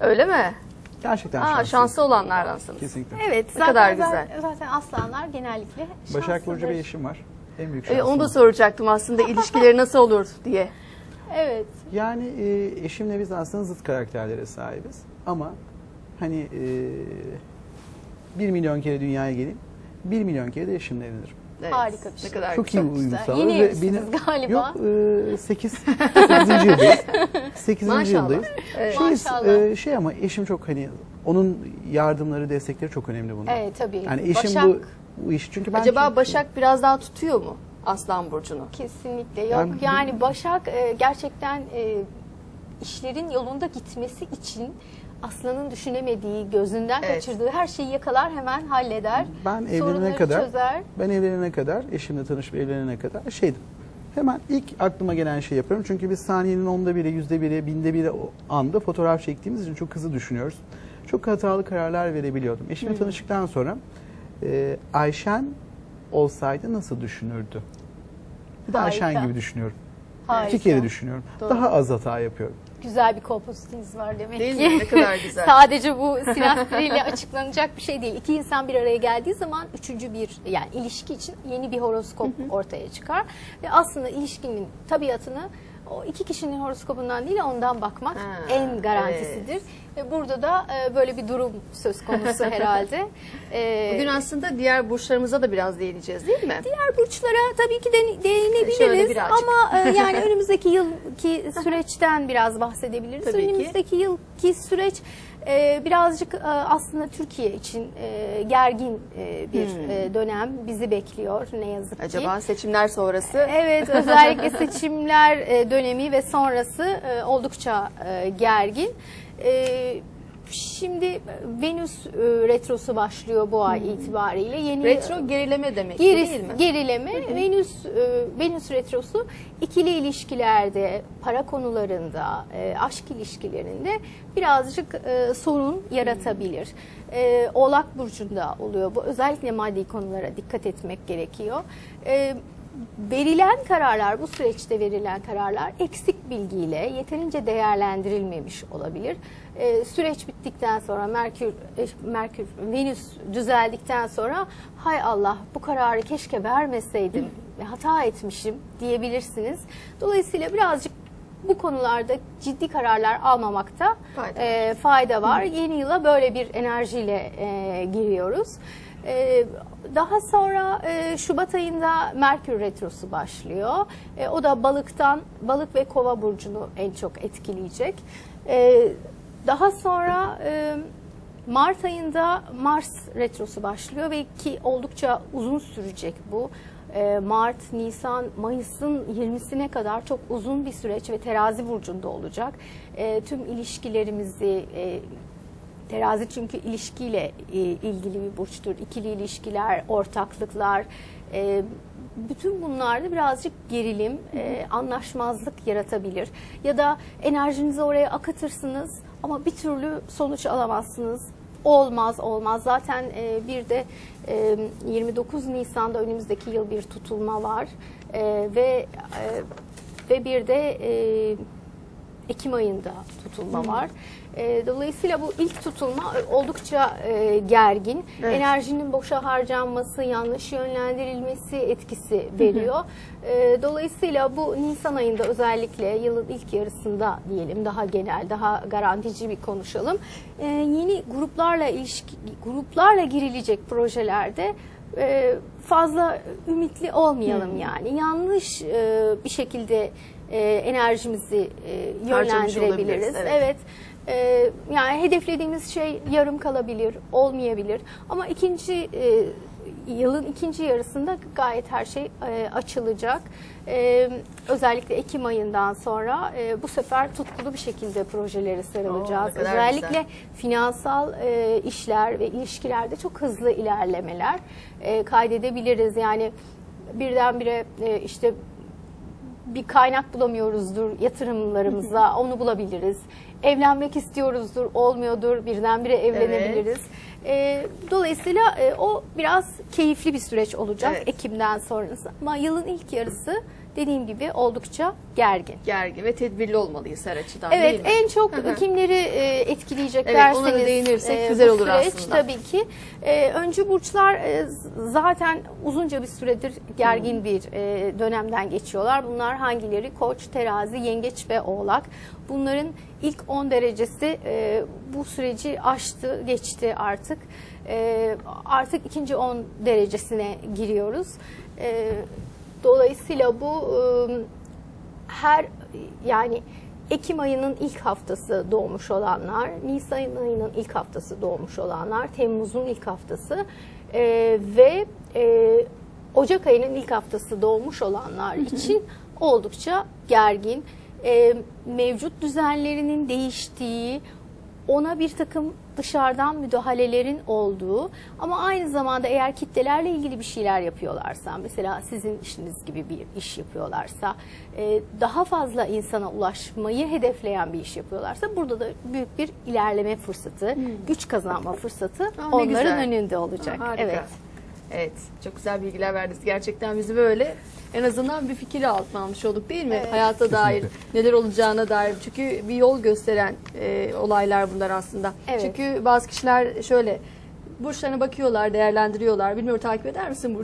Öyle mi? Gerçekten Aa, şanslıyım. şanslı olanlardansınız. Kesinlikle. Evet, Ne zaten, kadar zaten- güzel. Zaten aslanlar genellikle Başak Burcu şanslıdır. bir eşim var. En büyük şansım. onu da soracaktım aslında ilişkileri nasıl olur diye. Evet. Yani e, eşimle biz aslında zıt karakterlere sahibiz. Ama hani e, 1 milyon kere dünyaya geleyim, 1 milyon kere de eşimle evlenirim. Evet. Harika bir şey. Ne kadar Çok iyi güzel. bir uyum güzel. sağlıyoruz. Yeni ve evlisiniz galiba. Yok 8 8. yıldayız. 8. Maşallah. yıldayız. Evet. Şeyiz, Maşallah. e, şey ama eşim çok hani onun yardımları, destekleri çok önemli bunda. Evet tabii. Yani eşim Başak bu bu iş çünkü ben Acaba çok- Başak biraz daha tutuyor mu Aslan Burcu'nu? kesinlikle yok. Yani- Yani, Başak e, gerçekten e, işlerin yolunda gitmesi için aslanın düşünemediği, gözünden Evet. kaçırdığı her şeyi yakalar, hemen halleder. ben evlenene kadar çözer. ben evlenene kadar eşimle tanışıp evlenene kadar şeydim. Hemen ilk aklıma gelen şey yapıyorum. Çünkü biz saniyenin onda biri, yüzde biri, binde biri o anda fotoğraf çektiğimiz için çok hızlı düşünüyoruz. Çok hatalı kararlar verebiliyordum. Eşimle tanıştıktan sonra e, Ayşen olsaydı nasıl düşünürdü? Bir de Ayşen gibi düşünüyorum. Harika. İki kere düşünüyorum. Doğru. Daha az hata yapıyorum. Güzel bir kompozitiniz var demek Değil ki. mi? Ne kadar güzel. Sadece bu sinastriyle açıklanacak bir şey değil. İki insan bir araya geldiği zaman üçüncü bir yani ilişki için yeni bir horoskop ortaya çıkar. Ve aslında ilişkinin tabiatını o iki kişinin horoskopundan değil ondan bakmak Ha, en garantisidir. Ve burada da e, böyle bir durum söz konusu herhalde. E, Bugün aslında diğer burçlarımıza da biraz değineceğiz değil mi? Diğer burçlara tabii ki de değinebiliriz ama e, yani önümüzdeki yılki süreçten biraz bahsedebiliriz. Tabii ki. önümüzdeki yılki süreç e, birazcık e, aslında Türkiye için e, gergin e, bir Hmm. e, dönem bizi bekliyor ne yazık ki. Acaba seçimler sonrası Evet özellikle seçimler e, dönemi ve sonrası e, oldukça e, gergin. E, Şimdi Venüs e, retrosu başlıyor bu ay itibariyle. Yeni retro gerileme demek Geris, değil mi? gerileme Venüs e, Venüs retrosu ikili ilişkilerde, para konularında, e, aşk ilişkilerinde birazcık e, sorun yaratabilir. E, Oğlak burcunda oluyor bu. Özellikle maddi konulara dikkat etmek gerekiyor. E, verilen kararlar, bu süreçte verilen kararlar eksik bilgiyle yeterince değerlendirilmemiş olabilir. Ee, süreç bittikten sonra Merkür, e, Merkür, Venüs düzeldikten sonra hay Allah bu kararı keşke vermeseydim, hata etmişim diyebilirsiniz. Dolayısıyla birazcık bu konularda ciddi kararlar almamakta Fayda e, fayda var. Yeni yıla böyle bir enerjiyle e, giriyoruz. E, daha sonra e, Şubat ayında Merkür Retrosu başlıyor. E, o da balıktan, balık ve kova burcunu en çok etkileyecek. E, daha sonra Mart ayında Mars Retrosu başlıyor ve ki oldukça uzun sürecek bu. Mart, Nisan, Mayıs'ın 20'sine kadar çok uzun bir süreç ve terazi burcunda olacak. Tüm ilişkilerimizi, Terazi çünkü ilişkiyle e, ilgili bir burçtur. İkili ilişkiler, ortaklıklar, e, bütün bunlarda birazcık gerilim, e, anlaşmazlık yaratabilir. Ya da enerjinizi oraya akatırsınız ama bir türlü sonuç alamazsınız. Olmaz olmaz. Zaten e, bir de e, 29 Nisan'da önümüzdeki yıl bir tutulma var E, ve e, ve bir de e, Ekim ayında tutulma var. E, dolayısıyla bu ilk tutulma oldukça e, gergin. Evet. Enerjinin boşa harcanması, yanlış yönlendirilmesi etkisi veriyor. E, dolayısıyla bu Nisan ayında özellikle yılın ilk yarısında diyelim daha genel, daha garantici bir konuşalım. E, yeni gruplarla ilişki, gruplarla girilecek projelerde fazla ümitli olmayalım yani. Yanlış bir şekilde e, enerjimizi e, yönlendirebiliriz. evet. Evet. E, yani hedeflediğimiz şey yarım kalabilir, olmayabilir. Ama ikinci e, yılın ikinci yarısında gayet her şey e, açılacak. E, özellikle Ekim ayından sonra e, bu sefer tutkulu bir şekilde projelere sarılacağız. Oo, özellikle güzel. finansal e, işler ve ilişkilerde çok hızlı ilerlemeler e, kaydedebiliriz. Yani birdenbire e, işte bir kaynak bulamıyoruzdur yatırımlarımıza onu bulabiliriz. Evlenmek istiyoruzdur olmuyordur birdenbire evlenebiliriz. E, dolayısıyla e, o biraz keyifli bir süreç olacak Evet. Ekim'den sonrası. Ama yılın ilk yarısı dediğim gibi oldukça gergin. Gergin ve tedbirli olmalıyız her açıdan Evet değil mi? en çok Hı hı. kimleri e, etkileyecek Evet, derseniz ona da değinirsek e, güzel olur süreç aslında. tabii ki. E, öncü burçlar e, zaten uzunca bir süredir gergin bir e, dönemden geçiyorlar. Bunlar hangileri? Koç, terazi, yengeç ve oğlak. Bunların ilk 10 derecesi e, bu süreci aştı, geçti artık. E, artık ikinci 10 derecesine giriyoruz. E, dolayısıyla bu e, her yani Ekim ayının ilk haftası doğmuş olanlar, Nisan ayının ilk haftası doğmuş olanlar, Temmuz'un ilk haftası e, ve e, Ocak ayının ilk haftası doğmuş olanlar için oldukça gergin. E, mevcut düzenlerinin değiştiği, ona bir takım dışarıdan müdahalelerin olduğu ama aynı zamanda eğer kitlelerle ilgili bir şeyler yapıyorlarsa mesela sizin işiniz gibi bir iş yapıyorlarsa e, daha fazla insana ulaşmayı hedefleyen bir iş yapıyorlarsa burada da büyük bir ilerleme fırsatı, güç kazanma fırsatı Aa, ne onların güzel. önünde olacak. Harika. Evet. Evet, çok güzel bilgiler verdiniz. Gerçekten bizi böyle en azından bir fikir altına almış olduk değil mi? Evet. Hayata dair, neler olacağına dair. Çünkü bir yol gösteren e, olaylar bunlar aslında. Evet. Çünkü bazı kişiler şöyle burçlarına bakıyorlar, değerlendiriyorlar. Bilmiyorum takip eder misin